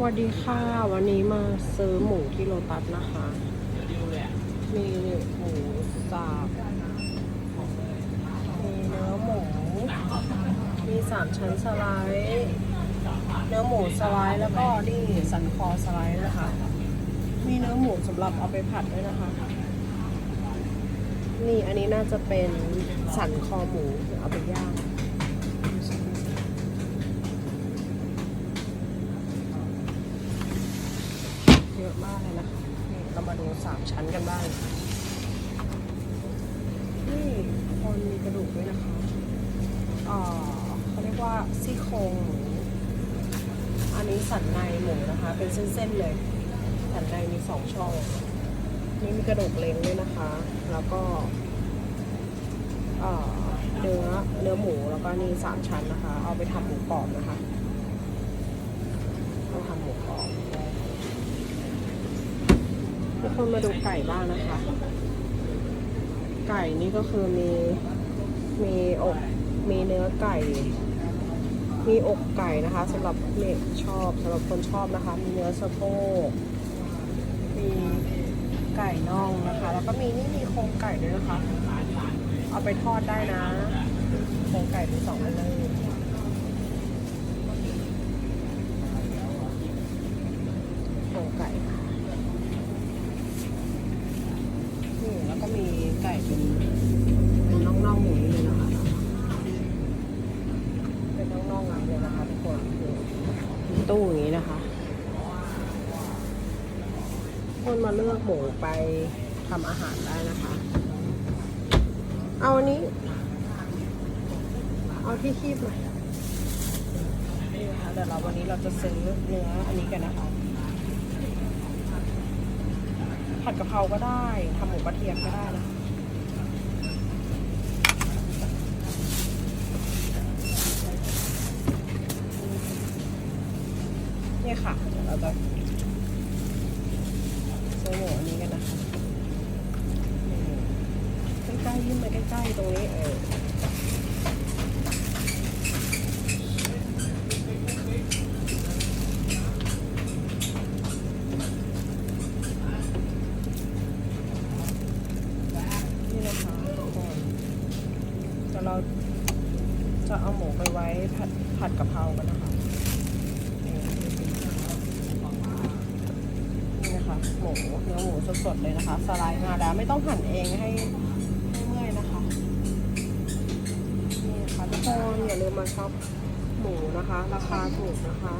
สวัสดีค่ะ วันนี้มาซื้อหมูที่โลตัสนะคะ มีหมูสับมีเนื้อหมู มีสามชั้นสไลด์เนื้อหมูสไลด์แล้วก็นี่สันคอสไลด์นะคะ มีเนื้อหมูสำหรับเอาไปผัดด้วยนะคะ นี่อันนี้น่าจะเป็นสันคอหมูเอาไปย่าง เย อะมากเลยนะคะนี่เรามาดูสามชั้นกันบ้าง นี่คนมีกระดูกด้วยนะคะเขาเรียกว่าซี่โครงหมูอันนี้สันในหมูนะคะ เป็นเส้นๆเลย สันในมีสองช่อง นี่มีกระดูกเล้งด้วยนะคะ แล้วก็เนื้อเนื้อหมูแล้วก็นี่สามชั้นนะคะ เอาไปทำหมูกรอบนะคะเอาทำหมูกรอบทุก คนมาดูไก่บ้างนะคะ ไก่นี่ก็คือมี มีอก มีเนื้อไก่ มีอกไก่นะคะสำหรับเน็กชอบสำหรับคนชอบนะคะ มีเนื้อสะโพก มีไก่น่องนะคะ แล้วก็มีนี่มีโครงไก่ด้วยนะคะ เอาไปทอดได้นะ โครงไก่เป็นสองอันเลยโครงไก่ค่ะ นี่แล้วก็ มีไก่เป็นเป็นน่องๆอย่างนี้เลยนะคะ เป็นน่องๆอย่างนี้เลยนะคะทุกคนมีตู้อย่างนี้นะคะ คนมาเลือกหมูไปทำอาหารได้นะคะ เอาอันนี้ เอาที่คีบหน่นี่นะคะเดี๋ยวเราวันนี้เราจะซื้อเนื้ออันนี้กันนะคะ ผัดกะเพราก็ได้ทำหมูกระเทียมก็ได้นะเนี่ยค่ะเดี๋ยวเราจะซื้อหมูอันนี้กันนะคะใกล้ๆยื่นมาใกล้ๆตรงนี้เออนี่นะคะทุกคนจะ เราจะเอาหมูไปไว้ผัดผัดกะเพรากันนะคะนี่นะคะหมูเนื้อหมูสดๆเลยนะคะ สไลด์มาแล้วไม่ต้องหั่นเองให้ให้เมื่อยนะคะนี่นะคะทุกคนอย่าลืมมาช็อปหมูนะคะ ราคาถูกนะคะ